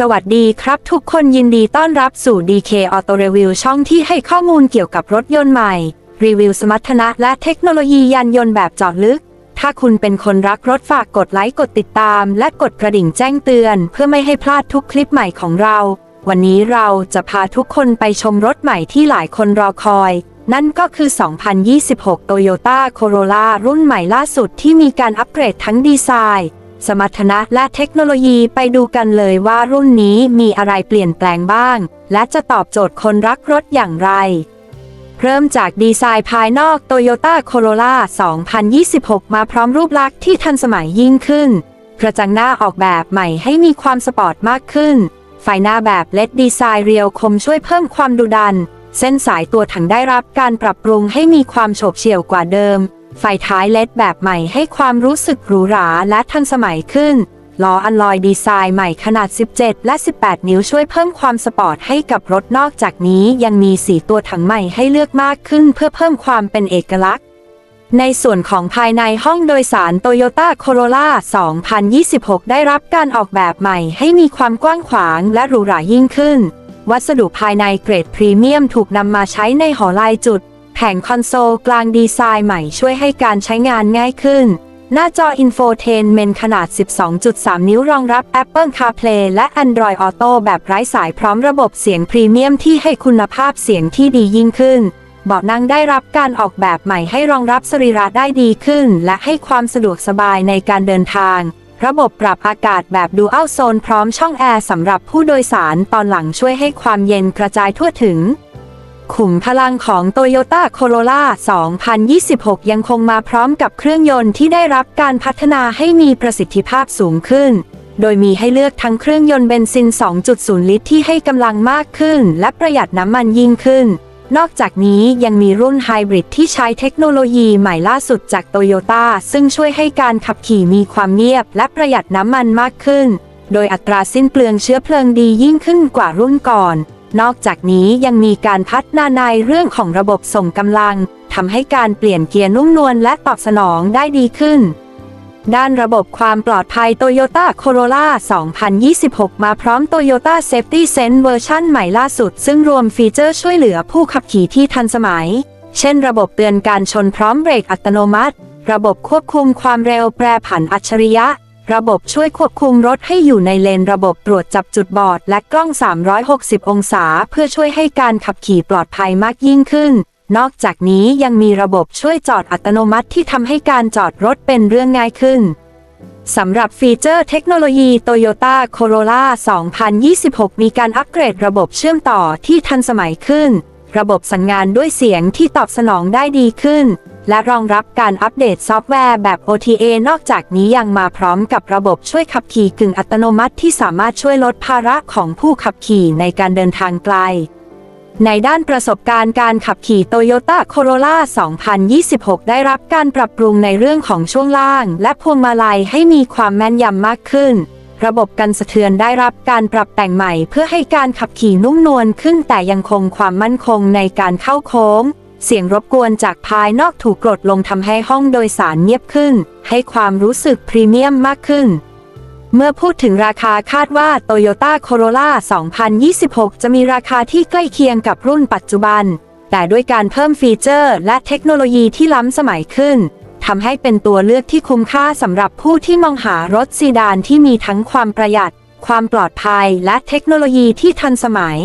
สวัสดีครับทุกคนยินดีต้อนรับสู่ DK Auto Review ช่องที่ให้ข้อมูลเกี่ยวกับรถยนต์ใหม่ รีวิวสมรรถนะและเทคโนโลยียานยนต์แบบเจาะลึก ถ้าคุณเป็นคนรักรถฝากกดไลค์กดติดตาม และกดกระดิ่งแจ้งเตือน เพื่อไม่ให้พลาดทุกคลิปใหม่ของเรา วันนี้เราจะพาทุกคนไปชมรถใหม่ที่หลายคนรอคอย นั่นก็คือ 2026 Toyota Corolla รุ่นใหม่ล่าสุดที่มีการอัปเกรดทั้งดีไซน์ สมรรถนะและเทคโนโลยีไปดูกันเลยว่ารุ่นนี้มีอะไรเปลี่ยนแปลงบ้าง และจะตอบโจทย์คนรักรถอย่างไร เริ่มจากดีไซน์ภายนอก Toyota Corolla 2026 มาพร้อมรูปลักษณ์ที่ทันสมัยยิ่งขึ้น กระจังหน้าออกแบบใหม่ให้มีความสปอร์ตมากขึ้น ไฟหน้าแบบเลดดีไซน์เรียวคมช่วยเพิ่มความดุดัน เส้นสายตัวถังได้รับการปรับปรุงให้มีความโฉบเฉี่ยวกว่าเดิม ไฟท้ายเลดแบบใหม่ให้ความรู้สึกหรูหราและทันสมัยขึ้น ล้ออัลลอยดีไซน์ใหม่ขนาด 17 และ 18 นิ้วช่วยเพิ่มความสปอร์ตให้กับรถนอกจากนี้ยังมีสีตัวถังใหม่ให้เลือกมากขึ้นเพื่อเพิ่มความเป็นเอกลักษณ์ในส่วนของภายในห้องโดยสาร Toyota Corolla 2026 ได้รับการออกแบบใหม่ให้มีความกว้างขวางและหรูหรายิ่งขึ้น วัสดุภายในเกรดพรีเมียมถูกนำมาใช้ในหอลายจุด แผงคอนโซลกลางดีไซน์ใหม่ช่วยให้การใช้งานง่ายขึ้น หน้าจอ Infotainment ขนาด 12.3 นิ้วรองรับ Apple CarPlay และ Android Auto แบบไร้สายพร้อมระบบเสียงพรีเมียมที่ให้คุณภาพเสียงที่ดียิ่งขึ้นเบาะนั่งได้รับการออกแบบใหม่ให้รองรับสรีระได้ดีขึ้น และให้ความสะดวกสบายในการเดินทาง ระบบปรับอากาศแบบดูอัลโซนพร้อมช่องแอร์สำหรับผู้โดยสารตอนหลังช่วยให้ความเย็นกระจายทั่วถึง ขุมพลังของ Toyota Corolla 2026 ยังคงมาพร้อมกับเครื่องยนต์ที่ได้รับการพัฒนาให้มีประสิทธิภาพสูงขึ้น โดยมีให้เลือกทั้งเครื่องยนต์เบนซิน 2.0 ลิตรที่ให้กำลังมากขึ้น และประหยัดน้ำมันยิ่งขึ้น นอกจากนี้ยังมีรุ่นไฮบริดที่ใช้เทคโนโลยีใหม่ล่าสุดจากโตโยต้าซึ่งช่วยให้การขับขี่มีความเงียบ และประหยัดน้ำมันมากขึ้น โดยอัตราสิ้นเปลืองเชื้อเพลิงดียิ่งขึ้นกว่ารุ่นก่อน นอกจากนี้ยังมีการพัฒนาในเรื่องของระบบส่งกำลังทำให้การเปลี่ยนเกียร์นุ่มนวลและตอบสนองได้ดีขึ้น ด้านระบบความปลอดภัย Toyota Corolla 2026 มาพร้อม Toyota Safety Sense เวอร์ชันใหม่ล่าสุด ซึ่งรวมฟีเจอร์ช่วยเหลือผู้ขับขี่ที่ทันสมัย เช่นระบบเตือนการชนพร้อมเบรกอัตโนมัติ ระบบควบคุมความเร็วแปรผันอัจฉริยะ ระบบช่วยควบคุมรถให้อยู่ในเลนระบบตรวจจับจุดบอด และกล้อง 360 องศา เพื่อช่วยให้การขับขี่ปลอดภัยมากยิ่งขึ้น นอกจากนี้ยังมีระบบช่วยจอดอัตโนมัติที่ทำให้การจอดรถเป็นเรื่องง่ายขึ้นสำหรับฟีเจอร์เทคโนโลยี Toyota Corolla 2026 มีการอัปเกรดระบบเชื่อมต่อที่ทันสมัยขึ้น ระบบสั่งงานด้วยเสียงที่ตอบสนองได้ดีขึ้น และรองรับการอัปเดตซอฟต์แวร์แบบ OTA นอกจากนี้ยังมาพร้อมกับระบบช่วยขับขี่กึ่งอัตโนมัติที่สามารถช่วยลดภาระของผู้ขับขี่ในการเดินทางไกล ในด้านประสบการณ์การขับขี่ Toyota Corolla 2026 ได้รับการปรับปรุงในเรื่องของช่วงล่าง และพวงมาลัยให้มีความแม่นยำมากขึ้นระบบกันสะเทือนได้รับการปรับแต่งใหม่เพื่อให้การขับขี่นุ่มนวลขึ้นแต่ยังคงความมั่นคงในการเข้าโค้ง เสียงรบกวนจากภายนอกถูกกดลงทำให้ห้องโดยสารเงียบขึ้น ให้ความรู้สึกพรีเมียมมากขึ้น เมื่อพูดถึงราคาคาดว่า Toyota Corolla 2026 จะมีราคาที่ใกล้เคียงกับรุ่นปัจจุบัน แต่ด้วยการเพิ่มฟีเจอร์ และเทคโนโลยีที่ล้ำสมัยขึ้นทำให้เป็นตัวเลือกที่คุ้มค่าสำหรับผู้ที่มองหารถซีดานที่มีทั้งความประหยัด ความปลอดภัยและเทคโนโลยีที่ทันสมัย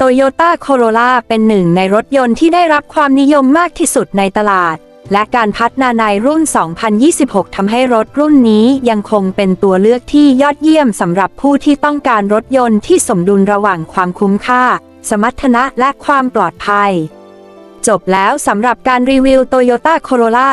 โตโยต้าโคโรล่าเป็นหนึ่งในรถยนต์ที่ได้รับความนิยมมากที่สุดในตลาด และการพัฒนาในรุ่น 2026 ทำให้รถรุ่นนี้ยังคงเป็นตัวเลือกที่ยอดเยี่ยมสำหรับผู้ที่ต้องการรถยนต์ที่สมดุลระหว่างความคุ้มค่า สมรรถนะและความปลอดภัย จบแล้วสำหรับการรีวิว Toyota Corolla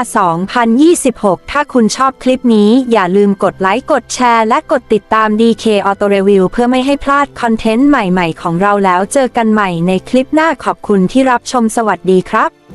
2026 ถ้าคุณชอบคลิปนี้อย่าลืมกดไลค์ กดแชร์ และกดติดตาม DK Auto Review เพื่อไม่ให้พลาดคอนเทนต์ใหม่ๆ ของเราแล้วเจอกันใหม่ในคลิปหน้าขอบคุณที่รับชมสวัสดีครับ